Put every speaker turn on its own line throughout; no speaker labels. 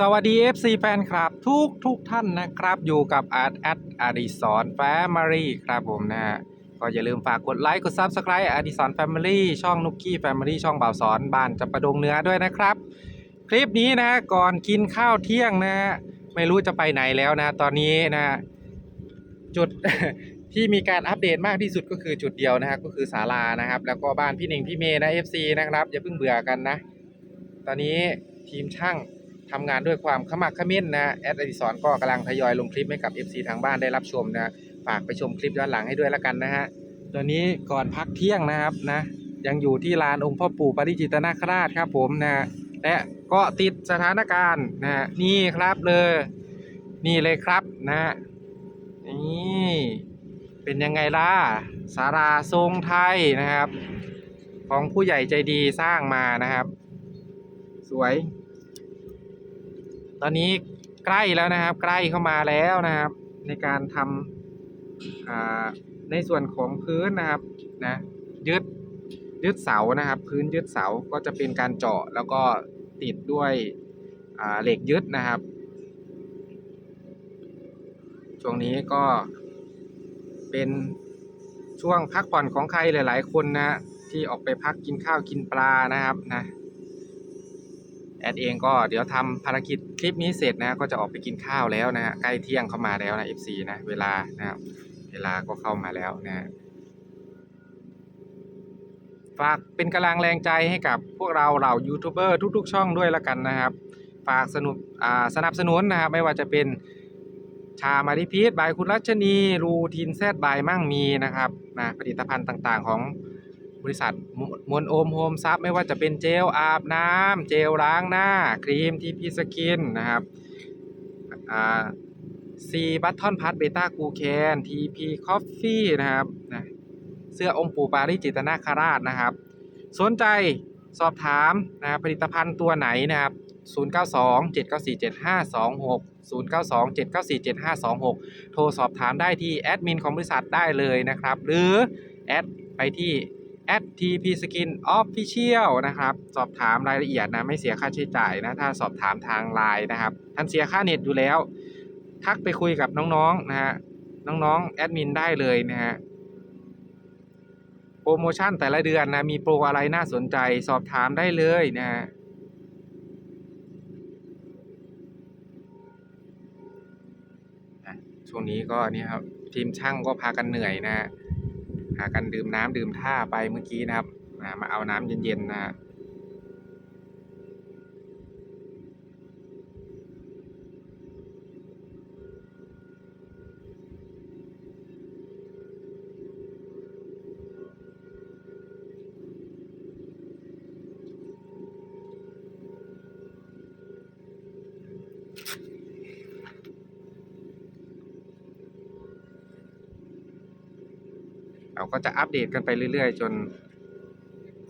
สวัสดี FC แฟนคลับ ทุกทุกท่านนะครับ อยู่กับอาร์ตแอดอดิสรแฟมิลี่ครับผมนะฮะก็อย่าลืมฝากกดไลค์กด Subscribe อดิสรแฟมิลี่ช่องนุกกี้แฟมิลี่ช่องบ่าวสอนบ้านจับประดงเนื้อด้วยนะครับ คลิปนี้นะก่อนกินข้าวเที่ยงนะไม่รู้จะไปไหนแล้วนะ ตอนนี้นะ จุดที่มีการอัปเดตมากที่สุดก็คือจุดเดียวนะฮะก็คือศาลานะครับ แล้วก็บ้านพี่หนิงพี่เมย์นะ FC นะครับอย่าเพิ่งเบื่อกันนะ ตอนนี้ทีมช่าง ทำงานด้วยความขมักขม้นนะแอดอดิสรก็กำลังทยอยลงคลิปให้กับ FC ทางบ้านได้รับชมนะฝากไปชมคลิปย้อนหลังให้ด้วยละกันนะฮะตอนนี้ก่อนพักเที่ยงนะครับนะยังอยู่ที่ลานองค์พ่อปู่ปาริจิตนาคราชครับผมนะและก็ติดสถานการณ์นะนี่ครับเลย นี่เลยครับนะนี่เป็นยังไงล่ะสาราทรงไทยนะครับ ของผู้ใหญ่ใจดีสร้างมานะครับ สวย ตอนนี้ใกล้แล้วนะครับ ใกล้เข้ามาแล้วนะครับ ในการทำในส่วนของพื้นนะครับนะยึดยึดเสานะครับ พื้นยึดเสาก็จะเป็นการเจาะแล้วก็ติดด้วยเหล็กยึดนะครับช่วงนี้ก็เป็นช่วงพักผ่อนของใครหลาย ๆ คนนะที่ออกไปพักกินข้าวกินปลานะครับนะ แอดเองก็เดี๋ยวทำภารกิจคลิปนี้เสร็จนะก็จะออกไปกินข้าวแล้วนะฮะใกล้เที่ยงเข้ามาแล้วนะ FC นะเวลานะครับเวลาก็เข้ามาแล้วนะฮะฝากเป็นกำลังแรงใจให้กับพวกเราเหล่ายูทูบเบอร์ทุก ๆ ช่องด้วยละกันนะครับ ฝากสนุนอ่าสนับสนุนนะครับไม่ว่าจะเป็นชามาริพีทบายคุณรัชนีรูทินแซดบายมั่งมีนะครับนะผลิตภัณฑ์ต่างๆ ของ บริษัทมวลโอมโฮมซับไม่ว่าจะเป็นเจลอาบน้ำเจลล้างหน้า ครีมทีพีสกินนะครับซีบัตทอนพัทเบต้ากูแคนทีพีคอฟฟี่นะครับนะเสื้อองค์ปู่ปาริจิตนาคราชนะครับ สนใจสอบถามนะครับผลิตภัณฑ์ตัวไหนนะครับ 092 794 7526 092 794 7526 โทรสอบถามได้ที่แอดมินของบริษัทได้เลยนะครับ หรือแอดไปที่ @tp skin official นะครับ สอบถามรายละเอียดนะ ไม่เสียค่าใช้จ่ายนะ ถ้าสอบถามทางไลน์นะครับ ท่านเสียค่าเน็ตอยู่แล้ว ทักไปคุยกับน้องๆนะฮะ น้องๆ แอดมินได้เลยนะฮะ โปรโมชั่นแต่ละเดือนนะ มีโปรอะไรน่าสนใจ สอบถามได้เลยนะฮะช่วงนี้ก็นี่ครับ ทีมช่างก็พากันเหนื่อยนะฮะ พากันดื่มน้ำดื่มท่าไปเมื่อกี้นะครับมาเอาน้ำเย็นๆนะ เราก็จะอัปเดตกันไปเรื่อย ๆ จน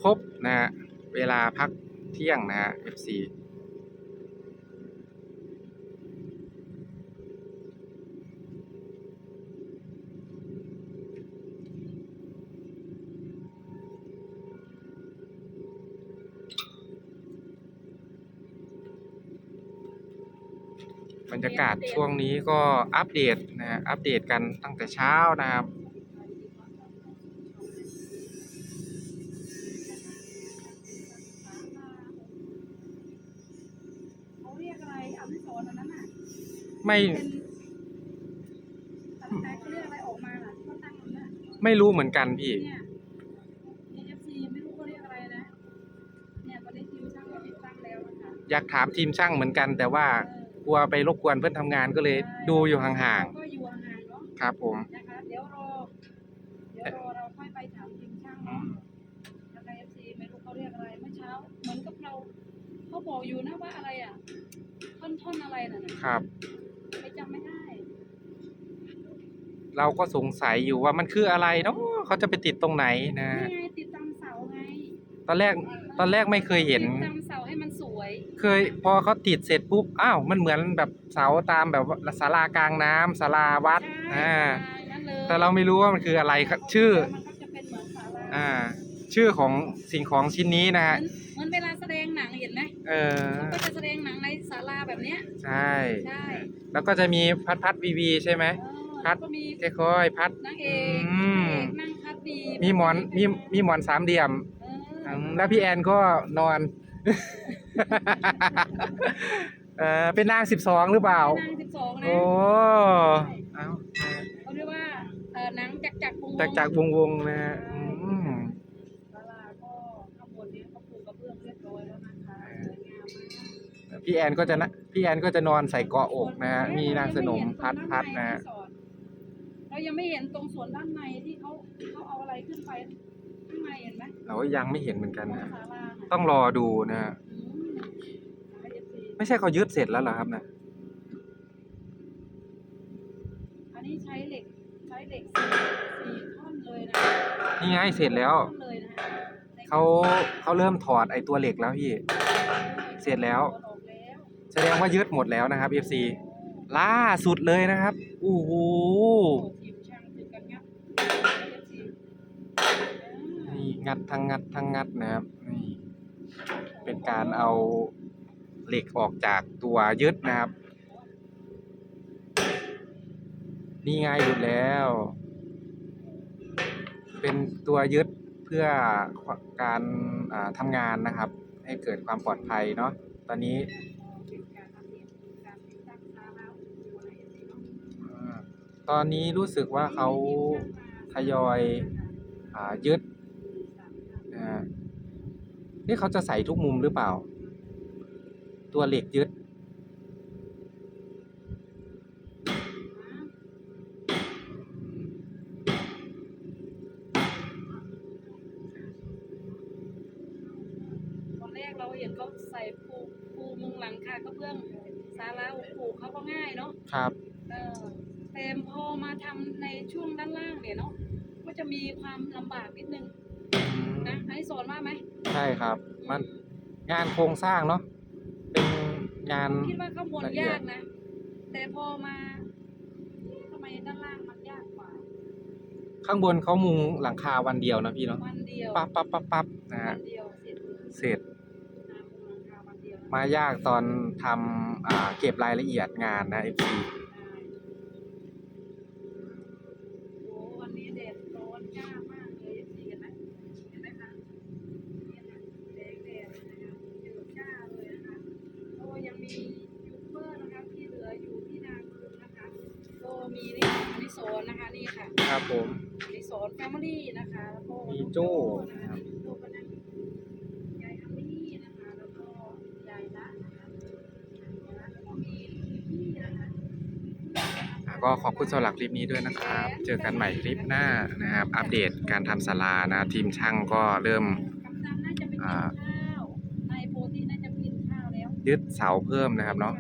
ครบนะฮะเวลาพักเที่ยงนะฮะ FC บรรยากาศช่วงนี้ก็อัปเดตนะฮะอัปเดตกันตั้งแต่เช้านะครับ ไม่
เป็นอะไรเขาเรียกอะไรออกมาล่ะที่เขาตั้งมันน่ะ
ไม่รู้เหมือนกันพี่
เนี่ย AFC ไม่รู้เขาเรียกอะไรนะเนี่ยตอนนี้ทีมช่างก็ติดตั้งแล้วนะคะ
อยากถามทีมช่างเหมือนกัน แต่ว่า
เออก
ลัวไปรบกวนเพื่อนทำงานก็เลยดูอยู่ห่าง
ก็อยู่ห่างๆเนาะ
ๆครับผม
นะคะเดี๋ยวรอเดี๋ยวรอเราค่อยไปถามทีมช่างเนาะนะคะ AFC ไม่รู้เขาเรียกอะไรเมื่อเช้าเหมือนกับเราเขาบอกอยู่นะว่าอะไรอะท่อนๆอะไรน่ะนะครับไม่ จำไม่ได้
เราก็สงสัยอยู่ว่ามันคืออะไรเนาะเขาจะไปติดตรงไหนนะ
นี่ไงติดตามเสาไง
ตอนแรกตอนแรกไม่เคยเห็น
ติดตามเสาให้มันสวย
เคย พอเขาติดเสร็จปุ๊บอ้าวมันเหมือนแบบเสาตามแบบว่าศาลากลางน้ำศาลาวัด
ใช่
อ่า
นั่นเลย
แต่เราไม่รู้ว่ามันคืออะไรครับชื่อ
มันก็จะเป็นเหมือนศาลา
อ่า ชื่อของสิ่งของชิ้นนี้นะ
เหมื
ฮะ
อนเหมือนเวลาแสดงหนังเห็นไหม
เออ
เขาก็จะแสดงหนังในศาลาแบบเนี้ย
ใช่
ใช่
แล้วก็จะมีพัดพัดวีวีใช่ไหม
เออ
พัด
แล้วก็มี
ค่อยๆพัด
นางเอก
อืม
นางเอกนั่งพัดดี
มีหมอนมีมีหมอนสามเหลี่ยม
เอ
อื
อ
มแล้วพี่แอนก็นอนเออเป็นนางสิบสองหรือเปล่า
นางสิบสองนะ
โอ้เอา
เขาเรียกว่าเออหนังจักรจักรวงศ์
จากจากวงวงๆนะฮะอืม
ศาลาก็ข้างบนเนี้เขาปลูกกระเบื้องเรียบร้อยแล้วนะคะสวยงามมาก
พี่แอนก็จะนะ พี่แอนก็จะนอนใส่เกาะอกนะฮะมีนางสนมพัดพัดนะฮะ
เรายังไม่เห็นตรงส่วนด้านในที่เขาเขาเอาอะไรขึ้นไปข้างในเห็นไหม
เราก็ยังไม่เห็นเหมือนกันนะ
ศาลาน่ะ
ต้องรอดูนะฮะ
อืม IFC
ไม่ใช่เขายึดเสร็จแล้วเหรอครับนะ
อันนี้ใช้เหล็กใช้เหล็กสี่สี่ท่อนเลยนะ
นี่ไงเสร็จแล้ว
ท่อนเลยนะฮะ
เขาเขาเริ่มถอดไอตัวเหล็กแล้วพี่ เสร็จแล้ว
ออก แส
ดงว่ายึดหมดแล้วนะครับ FC ล่าสุดเลยนะครับโอ้โห
นี่งั
ดทั้งงัดทั้งงัดนะครับนี่เป็นการเอาเหล็กออกจากตัวยึดนะครับ นี่ไงหลุดแล้ว เป็นตัวยึดเพื่อการทำงานนะครับ ให้เกิดความปลอดภัยเนาะตอนนี้
เป็นการทำเองการติดตั้งศาลาอยู่ใน IFC เนาะ
อ่า ตอนนี้รู้สึกว่าเขาทยอยอ่ายึดนะฮะนี่เขาจะใส่ทุกมุมหรือเปล่า ตัวเหล็กยึด
ตอนแรกเราเห็นเขาใส่ปูปูมุงหลังคากระเบื้องศาลาปลูกเขาก็ง่ายเนาะ
ครับ
เออ แต่พอมาทำในช่วงด้านล่างเนี่ยเนาะก็จะมีความลำบากนิดนึงนะอันนี้สอนว่าไหม
ใช่ครับ มันงานโครงสร้างเนาะเป็นงาน
คิดว่าข้างบน
ละเอียด
ยากนะ แต่พอมาทำไมด้านล่างมันยากกว่า
ข้างบนเขามุงหลังคาวันเดียวนะพี่เนาะ
วันเดียว
ปั๊บปั๊บปั๊บปั๊บนะ
วั
ฮะ
นเดียวเสร็จเลย
เสร็จ
นะมุงหลังคาวันเดียว
มายากตอนทำอ่าเก็บรายละเอียดงานนะ FC
โอ้วันนี้แดดร้อนจ้ามากเลยสีเห็นไหมเห็นไหมคะเนี่ยนะแดงแดดเลยนะคะเยอะจ้าเลยนะคะโอ้ ยังมียูทูบเบอร์นะคะที่เหลืออยู่ที่นาคืนนะคะโอ้มีนี่อันนี้สอนนะคะนี่ค่ะ
ครับผม
อันนี้สอนแฟมิลี่นะคะแล้วก็
มีโจ้
นะคะมีโจ้ก็นั่งยายฮันนี่นะคะแล้วก็ยายละนะคะแล้วก็มีพี่นะคะ
อะก็ขอบคุณสำหรับคลิปนี้ด้วยนะครับ เจอกันใหม่คลิปหน้านะครับ อัปเดตการทำศาลานะทีมช่างก็เริ่ม
กัปตันน่าจะไปกิน
อ่า
ข้าวนา ยึ
ดเสาเพิ่มนะครับเนาะ